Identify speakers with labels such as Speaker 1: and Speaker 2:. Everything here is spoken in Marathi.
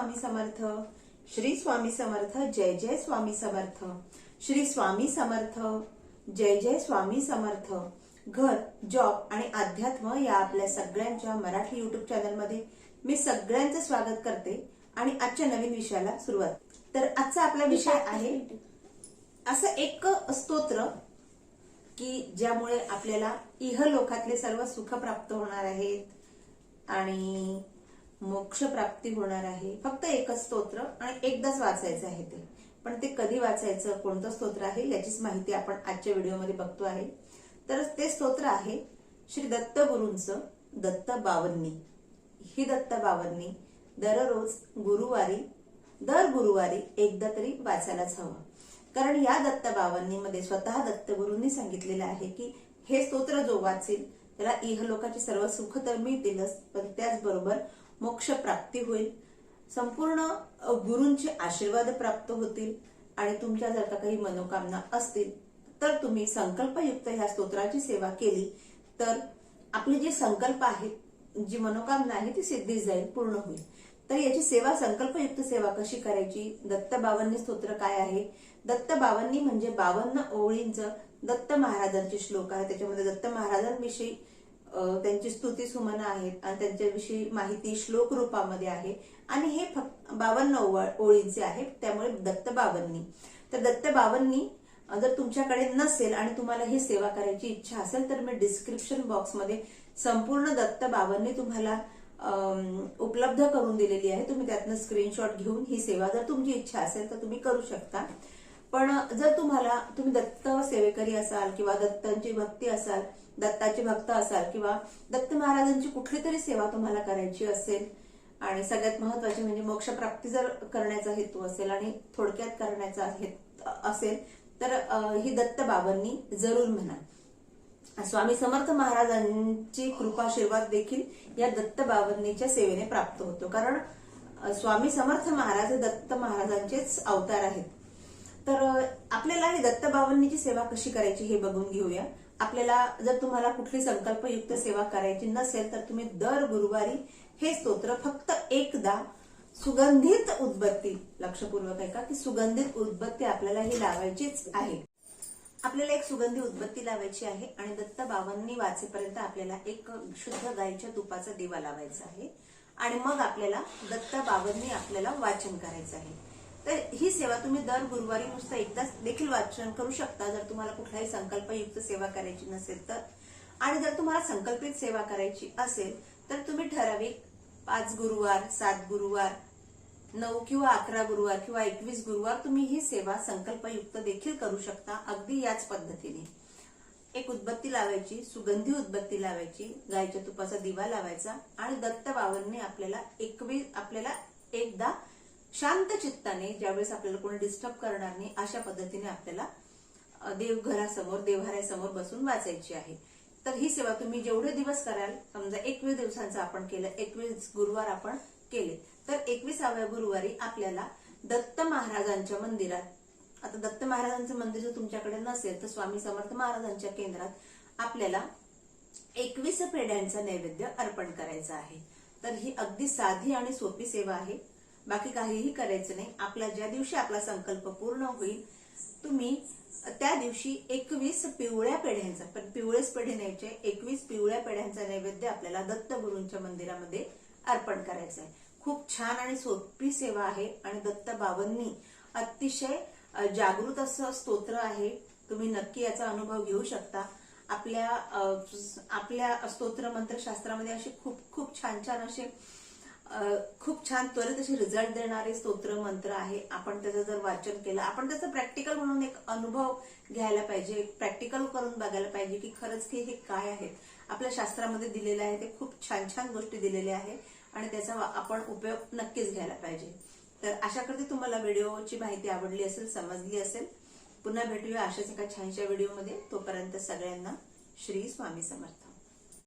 Speaker 1: स्वामी समर्थ. श्री स्वामी समर्थ जय जय स्वामी समर्थ. श्री स्वामी समर्थ जय जय स्वामी समर्थ. घर जॉब आणि अध्यात्म या आपल्या सगळ्यांच्या मराठी युट्यूब चॅनलमध्ये मी सगळ्यांचं स्वागत करते आणि आजच्या नवीन विषयाला सुरुवात. तर आजचा आपला विषय आहे असं एक स्तोत्र की ज्यामुळे आपल्याला इहलोकातले सर्व सुख प्राप्त होणार आहेत आणि मोक्ष प्राप्ती होणार आहे. फक्त एकच स्तोत्र आणि एकदाच वाचायचं आहे ते. पण ते कधी वाचायचं कोणतं स्तोत्र आहे याचीच माहिती आपण आजच्या व्हिडिओमध्ये बघतो आहे. तर ते स्तोत्र आहे श्री दत्त गुरूंचं दत्त बावन्नी ही दत्त बावन्नी दररोज गुरुवारी दर गुरुवारी एकदा तरी वाचायलाच हवं. कारण या दत्त बावन्नीमध्ये स्वतः दत्तगुरूंनी सांगितलेलं आहे की हे स्तोत्र जो वाचेल त्याला इहलोकाची सर्व सुख तर मिळतीलच पण त्याचबरोबर मोक्ष प्राप्ती होईल. संपूर्ण गुरुंचे गुरूंचे आशीर्वाद प्राप्त होतील आणि तुमच्या जर का काही मनोकामना असतील तर तुम्ही संकल्पयुक्त ह्या स्तोत्राची सेवा केली तर आपले जे संकल्प आहेत जी मनोकामना आहे ती सिद्धी जाईल पूर्ण होईल. तर याची सेवा संकल्पयुक्त सेवा कशी करायची? दत्त बावन्नी स्तोत्र काय आहे? दत्त बावन्नी म्हणजे बावन्न ओळींचं दत्त महाराजांचे श्लोक आहे. त्याच्यामध्ये दत्त महाराजांविषयी त्यांची स्तुती सुमन आहेत आणि त्यांच्याविषयी माहिती श्लोक रूपामध्ये आहे. आणि हे फक्त बावन्न ओळींचे आहे त्यामुळे दत्त बावन्नी. तर दत्त बावन्नी जर तुमच्याकडे नसेल आणि तुम्हाला ही सेवा करायची इच्छा असेल तर मी डिस्क्रिप्शन बॉक्समध्ये संपूर्ण दत्त बावन्नी तुम्हाला उपलब्ध करून दिलेली आहे. तुम्ही त्यातनं स्क्रीनशॉट घेऊन ही सेवा जर तुमची इच्छा असेल तर तुम्ही करू शकता. पण जर तुम्हाला तुम्ही दत्त सेवेकरी असाल किंवा दत्तांची भक्ती असाल दत्ताचे भक्त असाल किंवा दत्त महाराजांची कुठली तरी सेवा तुम्हाला करायची असेल आणि सगळ्यात महत्वाची म्हणजे मोक्षप्राप्ती जर करण्याचा हेतू असेल आणि थोडक्यात करण्याचा असेल तर ही दत्त बाबांनी जरूर म्हणा. स्वामी समर्थ महाराजांची कृपाशीर्वाद देखील या दत्त बाबांनीच्या सेवेने प्राप्त होतो. कारण स्वामी समर्थ महाराज दत्त महाराजांचेच अवतार आहेत. तर आपल्याला हे दत्तबावन्नीची सेवा कशी करायची हे बघून घेऊया. आपल्याला जर तुम्हाला कुठली संकल्पयुक्त सेवा करायची नसेल तर तुम्ही दर गुरुवारी हे स्तोत्र फक्त एकदा सुगंधित उदबत्ती लक्षपूर्वक आहे का की सुगंधित उदबत्ती आपल्याला ही लावायचीच आहे. आपल्याला एक सुगंधी उदबत्ती लावायची आहे आणि दत्तबावंनी वाचेपर्यंत आपल्याला एक शुद्ध गाईच्या तुपाचा दिवा लावायचा आहे. आणि मग आपल्याला दत्त आपल्याला वाचन करायचं आहे. तर ही सेवा तुम्ही दर गुरुवारी नुसतं एकदाच देखील वाचन करू शकता. जर तुम्हाला कुठलाही संकल्पयुक्त सेवा करायची नसेल तर. आणि जर तुम्हाला संकल्पित सेवा करायची असेल तर तुम्ही ठराविक पाच गुरुवार सात गुरुवार नऊ किंवा अकरा गुरुवार किंवा एकवीस गुरुवार तुम्ही ही सेवा संकल्पयुक्त देखील करू शकता अगदी याच पद्धतीने. एक उदबत्ती लावायची सुगंधी उदबत्ती लावायची गायच्या तुपाचा दिवा लावायचा आणि दत्त बावनने आपल्याला एकवीस आपल्याला एकदा शांत चित्ताने ज्यावेळेस आपल्याला कोणी डिस्टर्ब करणार नाही अशा पद्धतीने आपल्याला देवघरासमोर देवहाऱ्यासमोर बसून वाचायची आहे. तर ही सेवा तुम्ही जेवढे दिवस कराल समजा एकवीस दिवसांचं आपण केलं एकवीस गुरुवार आपण केले तर एकविसाव्या गुरुवारी आपल्याला दत्त महाराजांच्या मंदिरात आता दत्त महाराजांचं मंदिर जर तुमच्याकडे नसेल तर स्वामी समर्थ महाराजांच्या केंद्रात आपल्याला एकवीस पेढ्यांचा नैवेद्य अर्पण करायचा आहे. तर ही अगदी साधी आणि सोपी सेवा आहे. बाकी काहीही करायचं नाही. आपला ज्या दिवशी आपला संकल्प पूर्ण होईल तुम्ही त्या दिवशी एकवीस पिवळ्या पेढ्यांचा पण पिवळेच पेढे न्यायचे. एकवीस पिवळ्या पेढ्यांचा नैवेद्य आपल्याला दत्त गुरूंच्या मंदिरामध्ये अर्पण करायचं आहे खूप छान आणि सोपी सेवा आहे आणि दत्त बाबांनी अतिशय जागृत असं स्तोत्र आहे. तुम्ही नक्की याचा अनुभव घेऊ शकता. आपल्या आपल्या स्तोत्र मंत्रशास्त्रामध्ये असे खूप खूप छान छान असे खूप छान त्वरित असे रिझल्ट देणारे स्तोत्र मंत्र आहे. आपण त्याचं जर वाचन केलं आपण त्याचं प्रॅक्टिकल म्हणून एक अनुभव घ्यायला पाहिजे प्रॅक्टिकल करून बघायला पाहिजे की खरंच की हे काय आहेत आपल्या शास्त्रामध्ये दिलेलं आहे ते खूप छान छान गोष्टी दिलेल्या आहे आणि त्याचा आपण उपयोग नक्कीच घ्यायला पाहिजे. तर आशा करते तुम्हाला व्हिडिओची माहिती आवडली असेल समजली असेल. पुन्हा भेटूया अशाच एका छानशा व्हिडिओमध्ये. तोपर्यंत सगळ्यांना श्री स्वामी समर्थ.